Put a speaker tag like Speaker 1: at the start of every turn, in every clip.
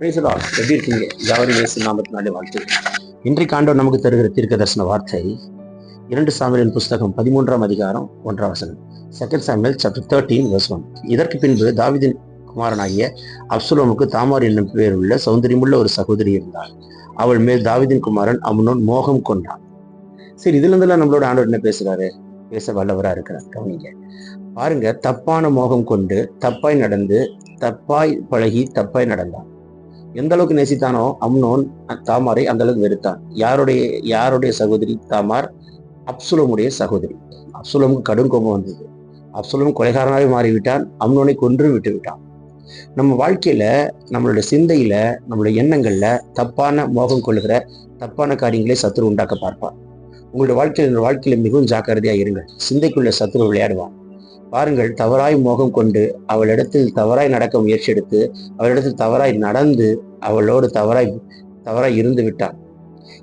Speaker 1: பேசுதா எப்படி இருக்கீங்க? ஜாவரி இயேசு நாமத்தினாலே வாழ்த்து இன்றைக்கு ஆண்டவர் நமக்கு தருகிற தீர்க்க தரிசன வார்த்தை இரண்டு சாமியலின் புஸ்தகம் பதிமூன்றாம் அதிகாரம் ஒன்றாம் வசனம். செகண்ட் சாமியல் சாப்டர் தேர்ட்டீன் வர்ஸ் ஒன் இதற்கு பின்பு தாவிதின் குமாரனாகிய அப்சுலோமுக்கு தாமார் என்னும் பேர் உள்ள சௌந்தரியமுள்ள ஒரு சகோதரி இருந்தாள். அவள் மேல் தாவிதின் குமாரன் அம்னோன் மோகம் கொண்டான் சரி இதுல இருந்தெல்லாம் நம்மளோட ஆண்டவர் என்ன பேசுறாரு? பேச வல்லவரா இருக்கிறார். கவனிங்க. பாருங்க தப்பான மோகம் கொண்டு தப்பாய் நடந்து தப்பாய் பழகி தப்பாய் நடந்தான். எந்த அளவுக்கு நேசித்தானோ அம்னோன் தாமாரை அந்த அளவுக்கு வெறுத்தான். யாருடைய யாருடைய சகோதரி? தாமார். அப்சுலமுடைய சகோதரி. அப்சுலமுக்கு கடும் கோபம் வந்தது. அப்சுலம் கொலைகாரனாகவே மாறிவிட்டான். அம்னோனை கொன்று விட்டு விட்டான் நம்ம வாழ்க்கையில நம்மளுடைய சிந்தையில நம்மளுடைய எண்ணங்கள்ல தப்பான மோகம் கொள்ளுகிற தப்பான காரியங்களை சத்துரு உண்டாக்க பார்ப்பான். உங்களுடைய வாழ்க்கையில் வாழ்க்கையில மிகவும் ஜாக்கிரதையா இருங்கள். சிந்தைக்குள்ள சத்துரு விளையாடுவான். பாருங்கள் தவறாய் மோகம் கொண்டு அவளிடத்தில் தவறாய் நடக்க முயற்சி எடுத்து அவளிடத்தில் தவறாய் நடந்து அவளோடு தவறாய் தவறாய் இருந்து விட்டான்.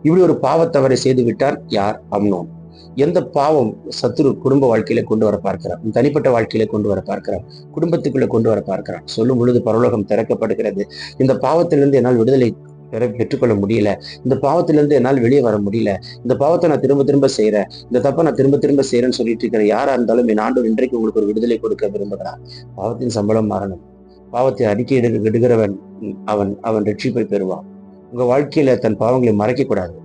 Speaker 1: இப்படி ஒரு பாவத்தவறை செய்து விட்டார் யார்? அம்னோன். எந்த பாவம் சத்துரு குடும்ப வாழ்க்கையில கொண்டு வர பார்க்கிறான் தனிப்பட்ட வாழ்க்கையில கொண்டு வர பார்க்கிறான் குடும்பத்துக்குள்ள கொண்டு வர பார்க்கிறான் சொல்லும் பொழுது பரலோகம் திறக்கப்படுகிறது. இந்த பாவத்திலிருந்து என்னால் விடுதலை பெற பெற்றுக்கொள்ள முடியல. இந்த பாவத்திலிருந்து என்னால் வெளியே வர முடியல. இந்த பாவத்தை நான் திரும்ப திரும்ப செய்யறேன் இந்த தப்பை நான் திரும்ப திரும்ப செய்யறேன்னு சொல்லிட்டு இருக்கிற யாரா இருந்தாலும் என் ஆண்டவர் இன்றைக்கு உங்களுக்கு ஒரு விடுதலை கொடுக்க விரும்புகிறான் பாவத்தின் சம்பளம் மாறணும். பாவத்தை அறிக்கை இடு விடுகிறவன் அவன் அவன் ரட்சிப்பை பெறுவான். உங்க வாழ்க்கையில தன் பாவங்களை மறைக்க கூடாது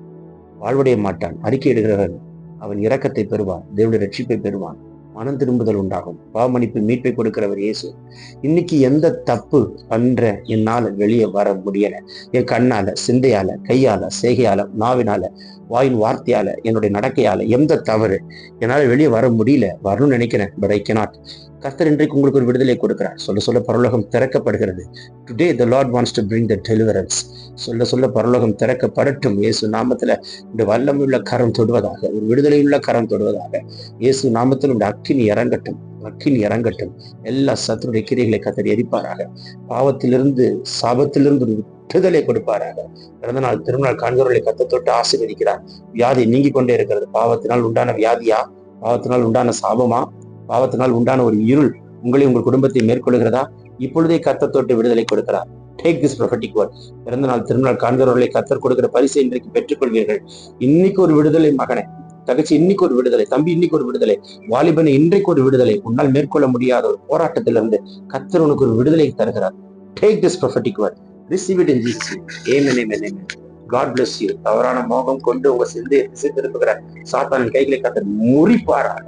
Speaker 1: வாழ்வடைய மாட்டான். அறிக்கை இடுகிறவன் அவன் இரக்கத்தை பெறுவான். தேவனுடைய ரட்சிப்பை பெறுவான். மனம் திரும்புதல் உண்டாகும். பாவமணிப்பு மீட்பை கொடுக்கிறவர் இயேசு. இன்னைக்கு எந்த தப்பு பண்ற என்னால வெளியே வர முடியல. என் கண்ணால சிந்தையால கையால செய்கையால நாவினால வாயின் வார்த்தையால என்னுடைய நடக்கையால எந்த தவறு என்னால வெளியே வர முடியல. வரணும்னு நினைக்கிறேன். பட் ஐ கெனாட் கர்த்தர் இன்றைக்கு உங்களுக்கு ஒரு விடுதலை கொடுக்கிறார். சொல்ல சொல்ல பரலோகம் திறக்கப்படுகிறது. Today the Lord wants to bring the deliverance சொல்ல சொல்ல பரலோகம் திறக்கப்படட்டும். இயேசு நாமத்துல இந்த வல்லமுள்ள கரம் தொடுவதாக ஒரு விடுதலையுள்ள கரம் தொடுவதாக. இயேசு நாமத்தில் இந்த அக்கினி இறங்கட்டும். அக்கினி இறங்கட்டும். எல்லா சத்துருடைய கிரைகளை கத்தர் எரிப்பாராக. பாவத்திலிருந்து சாபத்திலிருந்து ஒரு விடுதலை கொடுப்பாராக. பிறந்த நாள் திருநாள் காண்கிறவர்களை கத்த தொட்டு ஆசீர்வதிக்கிறார். வியாதி நீங்கி கொண்டே இருக்கிறது. பாவத்தினால் உண்டான வியாதியா? பாவத்தினால் உண்டான சாபமா? பாவத்தினால் உண்டான ஒரு இருள் உங்களை உங்கள் குடும்பத்தை மேற்கொள்கிறதா இப்பொழுதே கத்த தொட்டு விடுதலை கொடுக்கிறார் டேக் திஸ் ப்ரொஃபட்டிக் வேர்ட் பிறந்த நாள் திருநாள் காண்கிறவர்களை கத்தர் கொடுக்கிற பரிசை இன்றைக்கு பெற்றுக்கொள்வீர்கள். இன்னைக்கு ஒரு விடுதலை மகனை. தகச்சி இன்னைக்கு ஒரு விடுதலை. தம்பி இன்னைக்கு ஒரு விடுதலை. வாலிபனை இன்றைக்கு ஒரு விடுதலை. உன்னால் மேற்கொள்ள முடியாத ஒரு போராட்டத்திலிருந்து கத்தர் உனக்கு ஒரு விடுதலை தருகிறார். Take this prophetic word receive it in Jesus amen amen amen God bless you தவறான மோகம் கொண்டு உங்க சிந்தையை திசை திருப்புகிற சாத்தானின் கைகளை கத்தர் முறிப்பாராக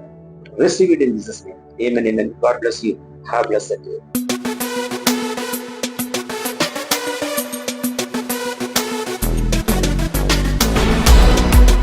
Speaker 1: receive it in Jesus' name. Amen. Amen. God bless you. Have a blessed day.